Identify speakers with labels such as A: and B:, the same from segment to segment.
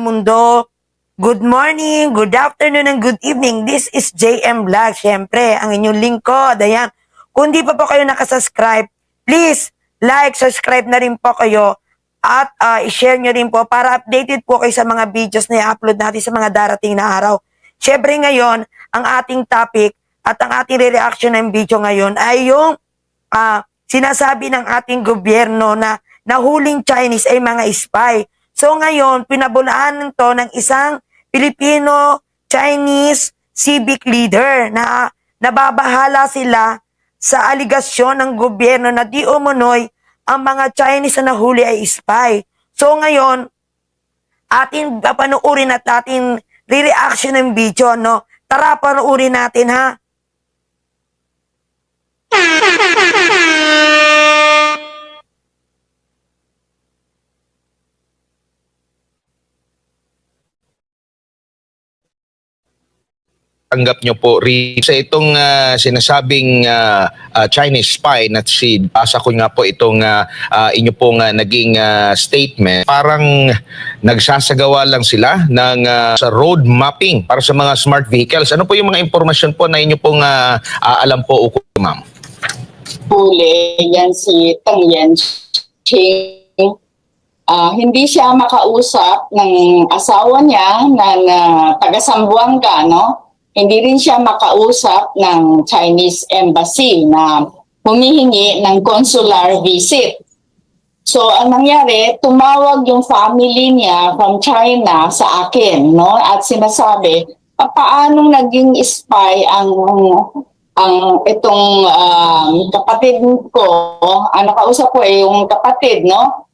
A: mundo. Good morning, good afternoon, and good evening. This is JM Vlog. Siyempre, ang inyong lingkod. Ayan. Kung di pa po kayo nakasubscribe, please like, subscribe na rin po kayo at ah, i-share nyo rin po para updated po kayo sa mga videos na i-upload natin sa mga darating na araw. Siyempre ngayon, ang ating topic at ang ating re-reaction ng video ngayon ay yung ah, sinasabi ng ating gobyerno na nahuling Chinese ay mga spy. So ngayon, pinabulaanan to ng isang Filipino-Chinese civic leader na nababahala sila sa aligasyon ng gobyerno na di umunoy ang mga Chinese na nahuli ay spy. So ngayon, atin papanoorin at atin re-reaction ng video, no? Tara, panoorin natin, ha?
B: tanggap nyo po rin sa itong ah, sinasabing ah, ah, Chinese spy na si basa ko nga po itong ah, ah, inyo pong ah, naging ah, statement parang nagsasagawa lang sila ng ah, sa road mapping para sa mga smart vehicles ano po yung mga impormasyon po na inyo pong ah, ah, alam po uko ma'am
C: huli, yan si Tang Yan Ching. Ah, hindi siya makausap ng asawa niya na, na taga Sambuanga, no? Hindi rin siya makausap ng Chinese embassy na humihingi ng consular visit. So, ang nangyari, tumawag yung family niya from China sa akin, no? At sinasabi, "Pa- paanong naging spy ang ang itong um, kapatid ko, ang nakausap ko eh, yung kapatid, no?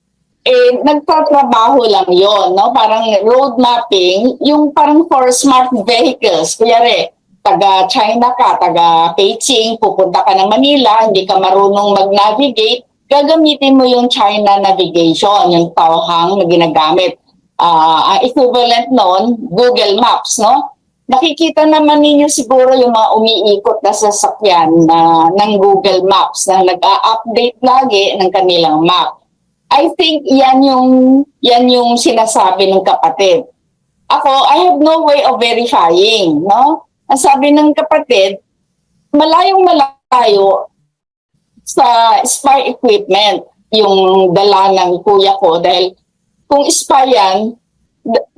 C: Eh, nagtatrabaho lang yon no? Parang road mapping, yung parang for smart vehicles. Kuyari, taga China ka, taga Beijing, pupunta ka ng Manila, hindi ka marunong mag-navigate, gagamitin mo yung China navigation, yung tauhang na ginagamit. Ah, ang equivalent noon, Google Maps, no? nakikita naman ninyo siguro yung mga umiikot na sasakyan na ng Google Maps na nag-a-update lagi ng kanilang map. I think yan yung yan yung sinasabi ng kapatid. Ako, I have no way of verifying, no? Ang sabi ng kapatid, malayong malayo sa spy equipment yung dala ng kuya ko dahil kung spy yan,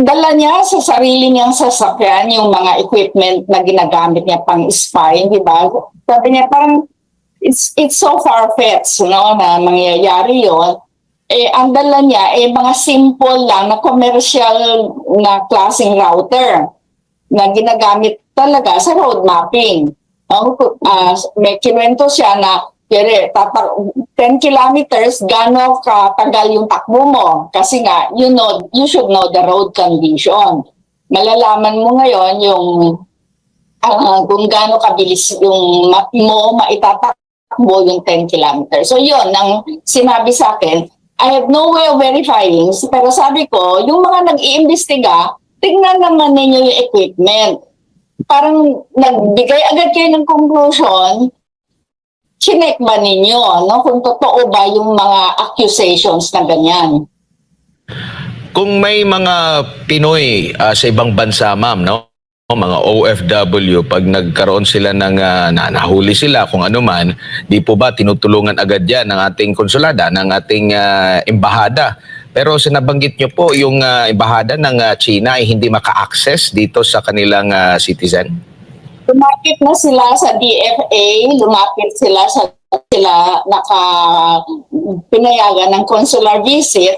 C: dala niya sa sarili niyang sasakyan yung mga equipment na ginagamit niya pang spy, di ba? Sabi niya parang it's it's so far-fetched, no, na mangyayari yon. Eh, ang dala niya, eh, mga simple lang na commercial na klaseng router na ginagamit talaga sa road mapping. Oh, ah, may kinuwento siya na Kaya tata 10 kilometers, gano'n katagal yung takbo mo? Kasi nga, you know, you should know the road condition. Malalaman mo ngayon yung ah, kung gaano kabilis yung mo maitatakbo yung 10 kilometers. So yun, ang sinabi sa akin, I have no way of verifying, pero sabi ko, yung mga nag-iimbestiga, tignan naman ninyo yung equipment. Parang nagbigay agad kayo ng conclusion, chinek ba ninyo, no? Kung totoo ba yung mga accusations na ganyan.
B: Kung may mga Pinoy ah, sa ibang bansa, ma'am, no? Mga OFW, pag nagkaroon sila ng na, nahuli sila kung ano man, di po ba tinutulungan agad yan ng ating konsulada, ng ating ah, embahada. Pero sinabanggit nyo po, yung ah, embahada ng ah, China ay hindi maka-access dito sa kanilang ah, citizen?
C: Lumapit na sila sa DFA, lumapit sila sa sila naka pinayagan ng consular visit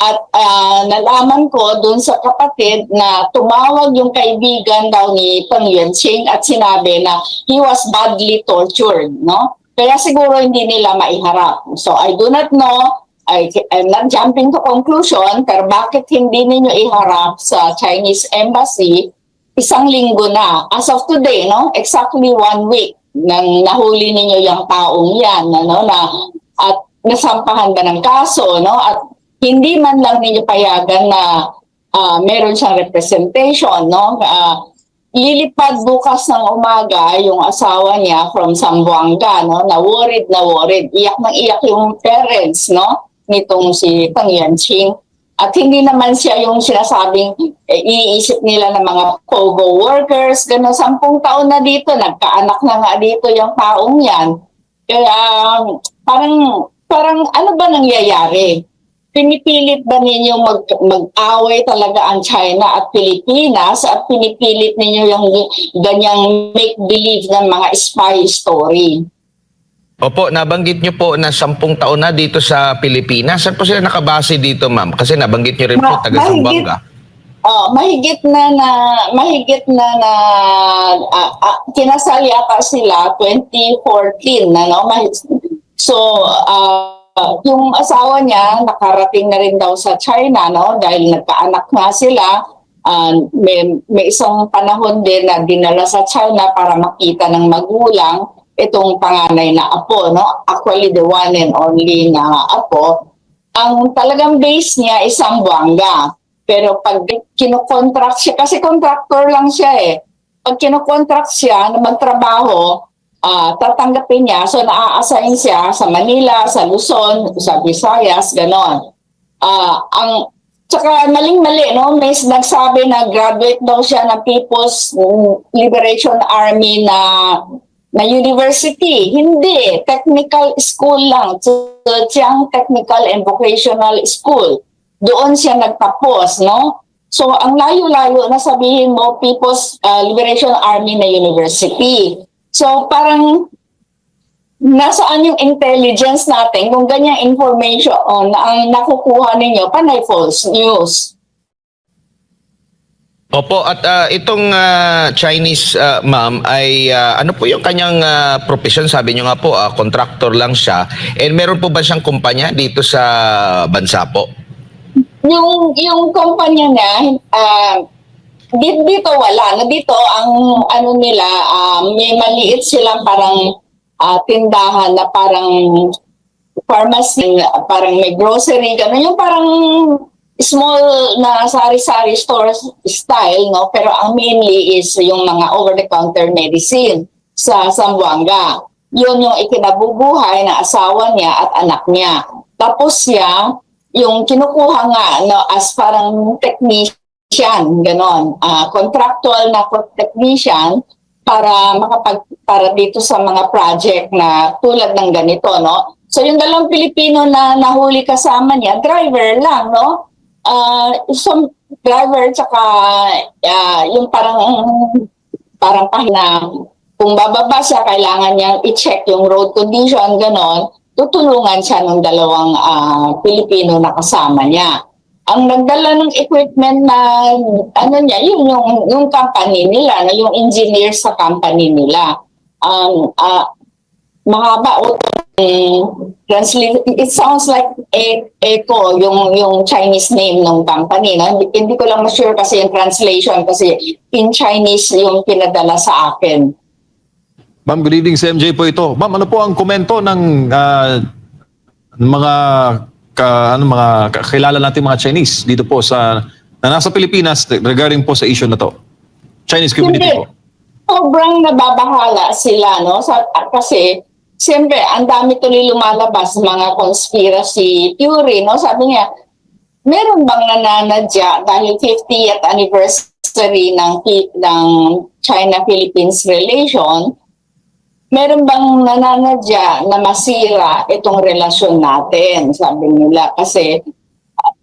C: at ah, nalaman ko dun sa kapatid na tumawag yung kaibigan daw ni Pang Yuanqing at sinabi na he was badly tortured, no? Kaya siguro hindi nila maiharap. So I do not know, I, I'm not jumping to conclusion, pero bakit hindi ninyo iharap sa Chinese embassy isang linggo na. As of today, no? Exactly one week nang nahuli ninyo yung taong yan, ano, na, at nasampahan ba ng kaso, no? At hindi man lang ninyo payagan na ah, meron siyang representation, no? Ah, lilipad bukas ng umaga yung asawa niya from Zamboanga, no? Na worried na worried. Iyak nang iyak yung parents, no? Nitong si Tang Yanqing. At hindi naman siya yung sinasabing eh, iniisip nila ng mga POGO workers, gano'n, sampung taon na dito, nagkaanak na nga dito yung taong yan. Kaya um, parang, parang ano ba nangyayari? Pinipilit ba ninyo mag, mag-away talaga ang China at Pilipinas at pinipilit ninyo yung ganyang make-believe ng mga spy story?
B: Opo, nabanggit niyo po na sampung taon na dito sa Pilipinas. Saan po sila nakabase dito, ma'am? Kasi nabanggit niyo rin po
C: Ma-
B: taga Zamboanga.
C: Oh, mahigit na na mahigit na na ah, ah, kinasal yata sila 2014 na no. So ah, yung asawa niya nakarating na rin daw sa China no dahil nagkaanak nga sila. Ah, may, may isang panahon din na dinala sa China para makita ng magulang itong panganay na apo no. Actually the one and only na apo. Ang talagang base niya is Zamboanga. Pero pag kinokontract siya, kasi contractor lang siya eh. Pag kinokontract siya na magtrabaho, ah tatanggapin niya. So naa-assign siya sa Manila, sa Luzon, sa Visayas, ganon. Ah ang Tsaka maling-mali, no? May nagsabi na graduate daw siya ng People's Liberation Army na na university. Hindi. Technical school lang. Chiang Technical and Vocational School. Doon siya nagtapos, no? So, ang layo-layo na sabihin mo, People's uh, Liberation Army na university. So, parang nasaan yung intelligence natin kung ganyang information on na ang nakukuha ninyo, panay false news.
B: Opo, at ah, itong ah, Chinese ah, ma'am ay ah, ano po yung kanyang ah, profession? Sabi niyo nga po, ah, contractor lang siya. And meron po ba siyang kumpanya dito sa bansa po?
C: Yung yung kumpanya niya, ah, dito, wala. Na dito ang ano nila, ah, may maliit silang parang ah, tindahan na parang pharmacy, parang may grocery, gano'n. Yung parang small na sari-sari store style, no? Pero ang mainly is yung mga over-the-counter medicine sa Zamboanga. Yun yung ikinabubuhay ng asawa niya at anak niya. Tapos siya, yung kinukuha nga no, as parang technician, ganon, ah, contractual na technician para makapag para dito sa mga project na tulad ng ganito, no? So yung dalawang Pilipino na nahuli kasama niya, driver lang, no? Ah, isang driver tsaka ah, yung parang parang pahina kung bababa siya, kailangan niyang i-check yung road condition, ganon, tutulungan siya ng dalawang ah, Pilipino na kasama niya. Ang nagdala ng equipment na ano niya, yun yung, yung company nila, na yung engineer sa company nila. Um, ah, mahaba o um, translate, it sounds like e- echo yung yung Chinese name ng company. No? Hindi, hindi ko lang ma-sure kasi yung translation kasi in Chinese yung pinadala sa akin.
D: Ma'am, good evening sa MJ po ito. Ma'am, ano po ang komento ng ah, mga ka, ano, mga kakilala natin mga Chinese dito po sa na nasa Pilipinas regarding po sa issue na to? Chinese community
C: Hindi.
D: po.
C: Sobrang nababahala sila, no? Sa, kasi, siyempre, ang dami tuloy lumalabas mga conspiracy theory, no? Sabi niya, meron bang nananadya dahil 50th anniversary ng, ng China-Philippines relation, meron bang nananadya na masira itong relasyon natin, sabi nila. Kasi,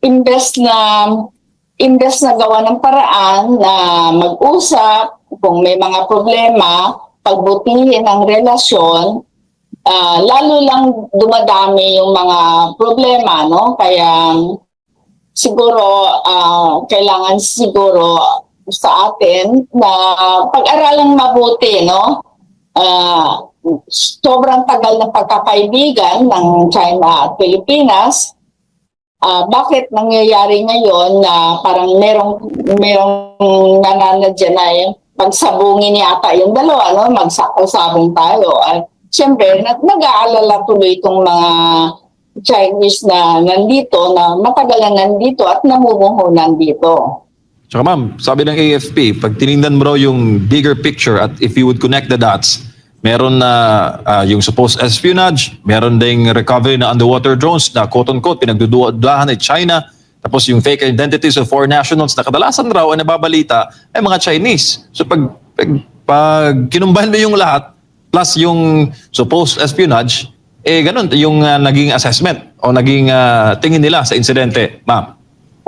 C: imbes na imbes na gawa ng paraan na mag-usap kung may mga problema, pagbutihin ang relasyon, ah, lalo lang dumadami yung mga problema, no? Kaya siguro ah, kailangan siguro sa atin na pag-aralang mabuti, no? Ah, sobrang tagal ng pagkakaibigan ng China at Pilipinas, Ah, bakit nangyayari ngayon na parang merong merong nananadya na yung pagsabungin yata yung dalawa, no? Magsabong tayo. At syempre, nag- nag-aalala tuloy itong mga Chinese na nandito, na matagal na nandito at namumuhunan dito.
D: Tsaka ma'am, sabi ng AFP, pag tinignan mo yung bigger picture at if you would connect the dots, meron na ah, yung supposed espionage, meron ding recovery na underwater drones na quote-unquote pinagdududahan ni China Tapos yung fake identities of foreign nationals na kadalasan raw ay nababalita ay mga Chinese. So pag, pag, pag kinumbahan mo yung lahat, plus yung supposed espionage, eh ganun yung ah, naging assessment o naging ah, tingin nila sa insidente, ma'am.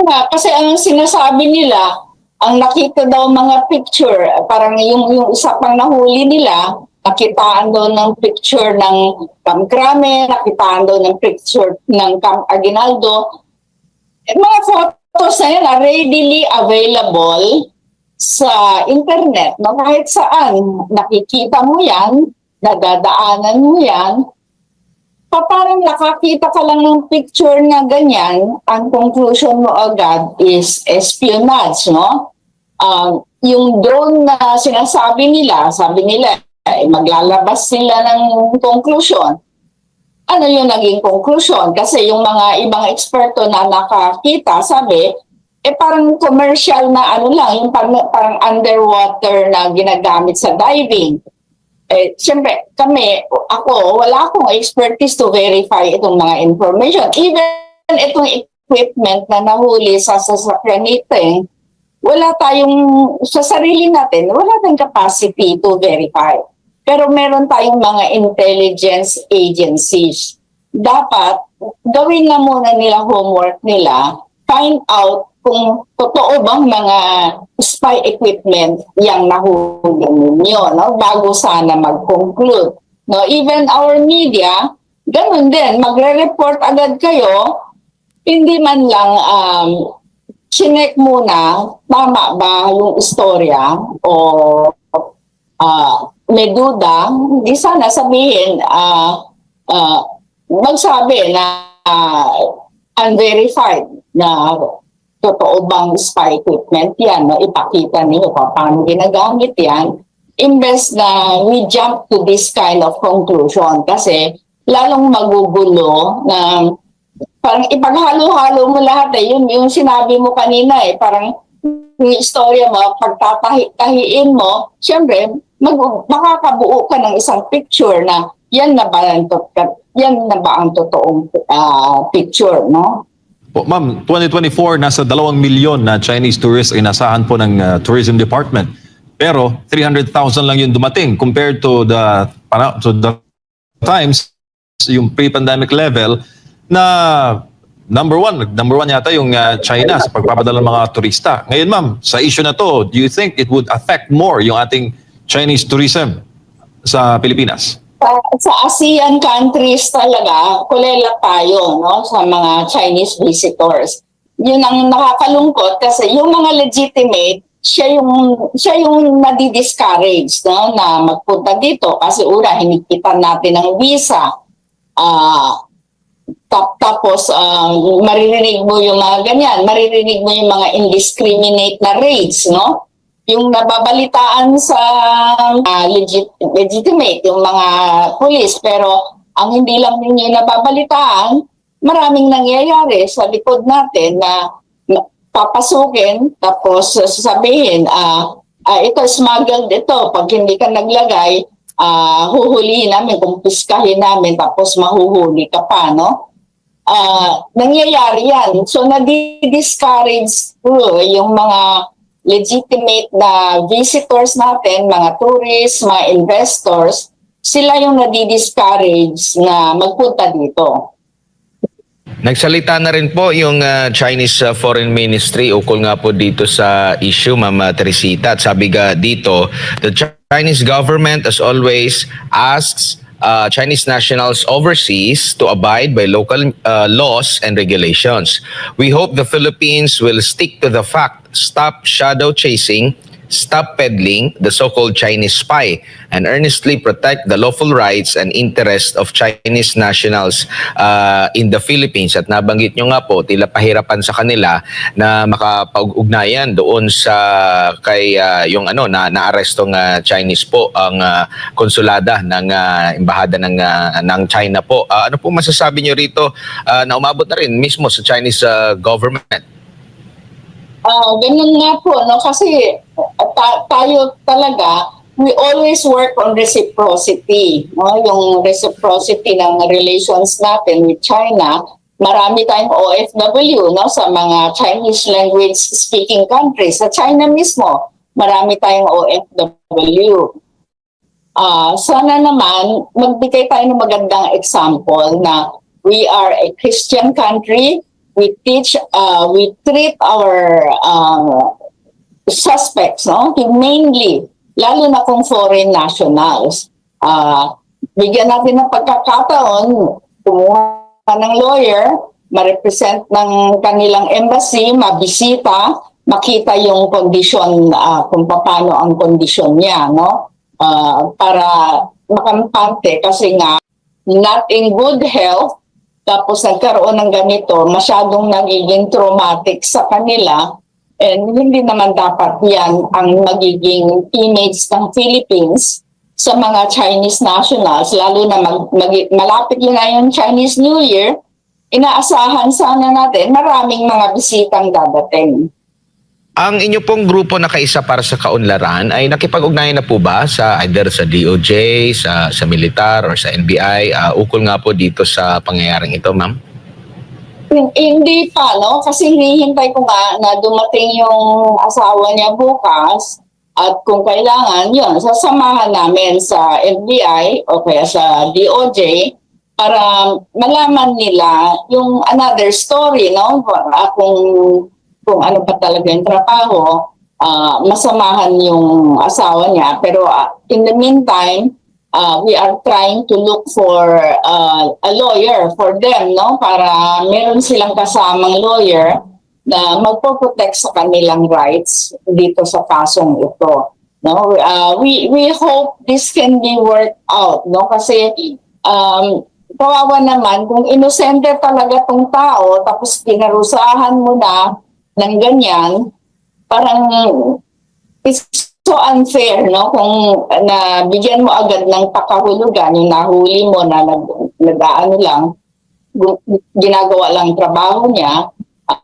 C: Nga, kasi ang sinasabi nila, ang nakita daw mga picture, parang yung, yung isa pang nahuli nila, nakitaan daw ng picture ng Cam Crame, nakitaan daw ng picture ng Cam Aguinaldo. Eh, mga photos na yan are readily available sa internet, no? kahit saan. Nakikita mo yan, nadadaanan mo yan, pa parang nakakita ka lang ng picture na ganyan, ang conclusion mo agad is espionage, no? Um, yung drone na sinasabi nila, sabi nila, eh, maglalabas sila ng conclusion. Ano yung naging conclusion? Kasi yung mga ibang eksperto na nakakita, sabi, eh parang commercial na ano lang, yung parang, parang underwater na ginagamit sa diving eh, siyempre, kami, ako, wala akong expertise to verify itong mga information. Even itong equipment na nahuli sa sasakyan natin, wala tayong, sa sarili natin, wala tayong capacity to verify. Pero meron tayong mga intelligence agencies. Dapat, gawin na muna nila homework nila, find out kung totoo bang mga spy equipment yung nahuli ninyo, no? Bago sana mag-conclude. No? Even our media, ganun din, magre-report agad kayo, hindi man lang um, chinek muna, tama ba yung istorya o uh, may duda, hindi sana sabihin, ah ah, magsabi na ah, unverified na totoo bang spy equipment yan, no? ipakita niyo kung paano ginagamit yan, imbes na we jump to this kind of conclusion kasi lalong magugulo na parang ipaghalo-halo mo lahat eh. Yun yung sinabi mo kanina eh, parang yung istorya mo, pagtatahiin mo, syempre, mag, makakabuo ka ng isang picture na yan na ba ang, yan na ba ang totoong ah, picture, no?
D: Po, ma'am, 2024, nasa 2 milyon na Chinese tourists ay nasahan po ng uh, Tourism Department. Pero 300,000 lang yung dumating compared to the, to the times, yung pre-pandemic level na number one, number one yata yung uh, China sa pagpapadala ng mga turista. Ngayon ma'am, sa issue na to, do you think it would affect more yung ating Chinese tourism sa Pilipinas?
C: Sa, sa ASEAN countries talaga, kulela tayo no, sa mga Chinese visitors. Yun ang nakakalungkot kasi yung mga legitimate, siya yung siya yung nadi-discourage no na magpunta dito kasi una hinikitan natin ng visa. Ah tap, tapos ah, maririnig mo yung mga ganyan, maririnig mo yung mga indiscriminate na raids, no? Yung nababalitaan sa ah, legit, legitimate, yung mga police, pero ang hindi lang ninyo nababalitaan, maraming nangyayari sa likod natin na papasukin, tapos sasabihin, ah, ah, ito smuggled ito, pag hindi ka naglagay, ah, huhulihin namin, kumpiskahin namin, tapos mahuhuli ka pa, no? Ah, nangyayari yan. So, nadi-discourage po yung mga legitimate na visitors natin, mga tourists, mga investors, sila yung nadi-discourage na magpunta dito.
B: Nagsalita na rin po yung ah, Chinese ah, Foreign Ministry ukol nga po dito sa issue, Ma'am ah, Teresita. At sabi nga dito, the Chinese government as always asks uh, Chinese nationals overseas to abide by local uh, laws and regulations. We hope the Philippines will stick to the fact, stop shadow chasing, stop peddling the so-called Chinese spy, and earnestly protect the lawful rights and interests of Chinese nationals uh, in the Philippines. At nabanggit nyo nga po, tila pahirapan sa kanila na makapag-ugnayan doon sa kay uh, yung ano na naarestong uh, Chinese po ang uh, konsulada ng uh, embahada ng uh, ng China po. Uh, ano po masasabi nyo rito uh, na umabot na rin mismo sa Chinese uh, government?
C: Ah, ganun nga po, no? Kasi ta- tayo talaga, we always work on reciprocity. No? Yung reciprocity ng relations natin with China, marami tayong OFW no sa mga Chinese language speaking countries. Sa China mismo, marami tayong OFW. Ah, sana naman magbigay tayo ng magandang example na we are a Christian country. We teach, uh, we treat our uh, suspects, no, humanely, lalo na kung foreign nationals. Ah, bigyan natin ng pagkakataon, kumuha ng lawyer, ma-represent ng kanilang embassy, mabisita, makita yung kondisyon, ah, kung paano ang kondisyon niya, no? Ah, para makampante kasi nga not in good health tapos nagkaroon ng ganito, masyadong nagiging traumatic sa kanila and hindi naman dapat yan ang magiging image ng Philippines sa mga Chinese nationals, lalo na mag, mag- malapit yun na yung Chinese New Year, inaasahan sana natin maraming mga bisitang dadating.
B: Ang inyo pong grupo na kaisa para sa kaunlaran ay nakipag-ugnayan na po ba sa either sa DOJ, sa sa militar or sa NBI ah, ukol nga po dito sa pangyayaring ito, ma'am?
C: Hin- Hindi pa, no? Kasi hinihintay ko nga na dumating yung asawa niya bukas at kung kailangan, yun, sasamahan namin sa NBI o kaya sa DOJ para malaman nila yung another story, no? Kung, kung ano pa talaga yung trabaho, ah, masamahan yung asawa niya. Pero ah, in the meantime, uh, we are trying to look for uh, a lawyer for them, no? Para meron silang kasamang lawyer na magpo-protect sa kanilang rights dito sa kasong ito. No? Uh, we we hope this can be worked out, no? Kasi um, kawawa naman kung inosente talaga tong tao tapos kinarusahan mo na ng ganyan, parang it's so unfair, no? Kung na bigyan mo agad ng pakahulugan, yung nahuli mo na nag, nag-ano lang, ginagawa lang trabaho niya,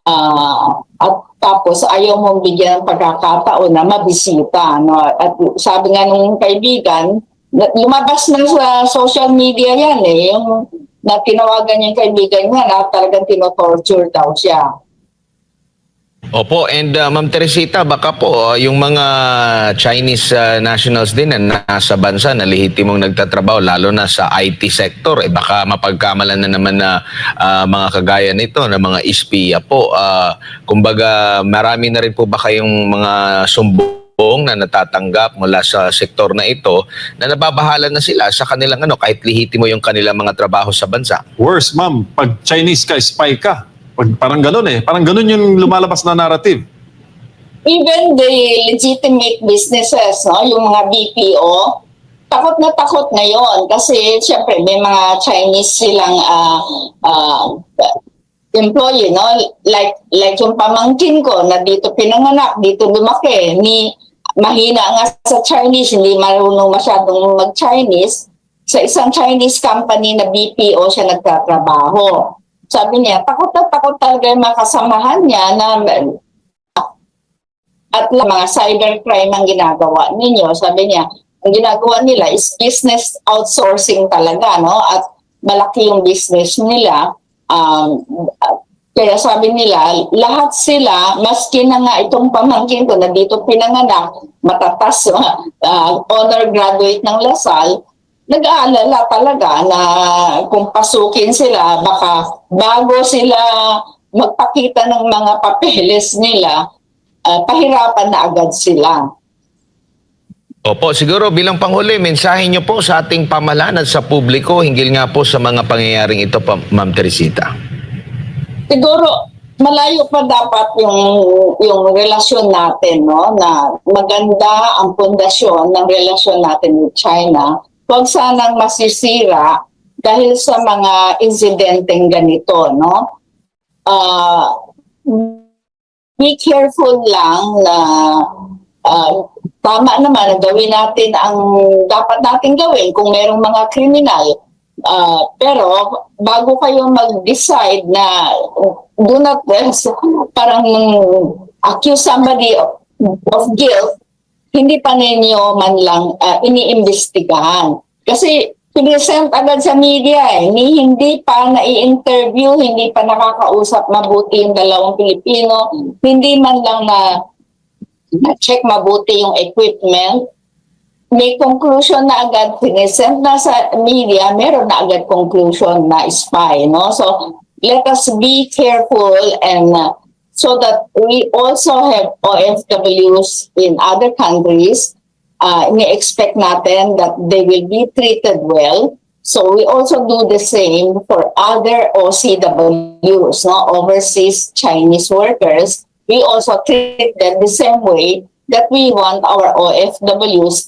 C: ah, at tapos ayaw mong bigyan ng pagkakataon na mabisita, no? At sabi nga nung kaibigan, lumabas na sa social media yan eh, yung na tinawagan niya yung kaibigan niya na talagang tinotorture daw siya.
B: Opo, and uh, Ma'am Teresita, baka po uh, yung mga Chinese uh, nationals din na nasa bansa na lehitimong nagtatrabaho, lalo na sa IT sector, eh baka mapagkamalan na naman na uh, mga kagaya nito, na mga espiya po. Uh, kumbaga, marami na rin po ba kayong mga sumbong na natatanggap mula sa sektor na ito na nababahala na sila sa kanilang ano, kahit lehitimo yung kanilang mga trabaho sa bansa?
D: Worse, ma'am, pag Chinese ka, spy ka. Parang ganun eh. Parang ganun yung lumalabas na narrative.
C: even the legitimate businesses, no, yung mga BPO, takot na takot ngayon kasi syempre may mga Chinese silang ah, ah, employee, no? Like like yung pamangkin ko na dito pinanganak, dito lumaki, ni mahina nga sa Chinese, hindi marunong masyadong mag-Chinese. Sa isang Chinese company na BPO siya nagtatrabaho. Sabi niya, takot na takot talaga yung mga kasamahan niya na at la- mga cybercrime ang ginagawa ninyo. Sabi niya, ang ginagawa nila is business outsourcing talaga, no? At malaki yung business nila. Um, kaya sabi nila, lahat sila, maski na nga itong pamangkin ko na dito pinanganak, matatas, uh, honor graduate ng Lasal, nag-aalala talaga na kung pasukin sila, baka bago sila magpakita ng mga papeles nila, ah, pahirapan na agad sila.
B: Opo, siguro bilang panghuli, mensahe niyo po sa ating pamahalaan at sa publiko hinggil nga po sa mga pangyayaring ito, pa, Ma'am Teresita.
C: Siguro, malayo pa dapat yung, yung relasyon natin, no? Na maganda ang pundasyon ng relasyon natin with China. Huwag sanang masisira dahil sa mga insidenteng ganito, no? Ah, be careful lang na ah, tama naman na gawin natin ang dapat natin gawin kung merong mga kriminal. Ah, pero bago kayo mag-decide na do not parang accuse somebody of, of guilt, hindi pa ninyo man lang ah, iniimbestigahan. Kasi pinesent agad sa media eh. Ni, hindi pa nai-interview, hindi pa nakakausap mabuti yung dalawang Pilipino, hindi man lang na, na check mabuti yung equipment. May conclusion na agad, pinesent na sa media, meron na agad conclusion na spy, no? So, let us be careful and uh, so that we also have OFWs in other countries uh, ni-expect natin that they will be treated well. So we also do the same for other OCWs, no, overseas Chinese workers. We also treat them the same way that we want our OFWs to